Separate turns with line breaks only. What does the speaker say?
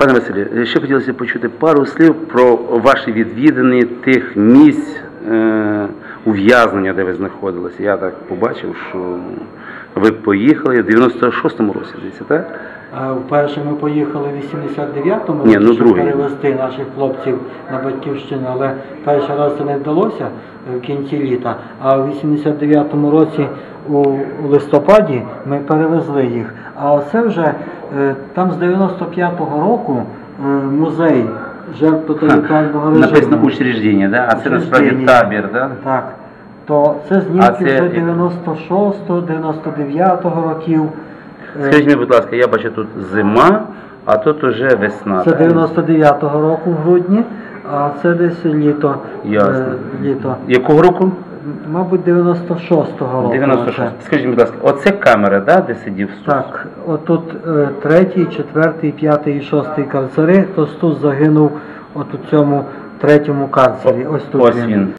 Пане Василю, ще хотілося почути пару слів про ваші відвідини тих місць е, ув'язнення, де ви знаходилися. Я так побачив, що ви поїхали в 96-му році, здається, так?
А Вперше ми поїхали в 89-му
Ні,
році,
ну,
щоб
другий.
перевезти наших хлопців на батьківщину, але перший раз це не вдалося е, в кінці літа. А в 89-му році у листопаді ми перевезли їх. А оце вже там з 95-го року е, музей жертв тоталітарного режиму.
Написано учреждення, да? а це насправді табір, да?
Так. То це знімки
це-
вже 96-го, 99-го років. Е,
Скажіть мені, будь ласка, я бачу тут зима, а тут уже весна.
Це 99-го року в грудні, а це десь літо.
Ясно.
Е, літо.
Якого року?
Мабуть, 96-го року.
96.
це.
Скажіть, будь ласка, оце камера, да, де сидів Стус?
Так, отут е, третій, четвертий, п'ятий і шостий карцери, то Стус загинув от у цьому третьому карцері. Ось тут
Ось він.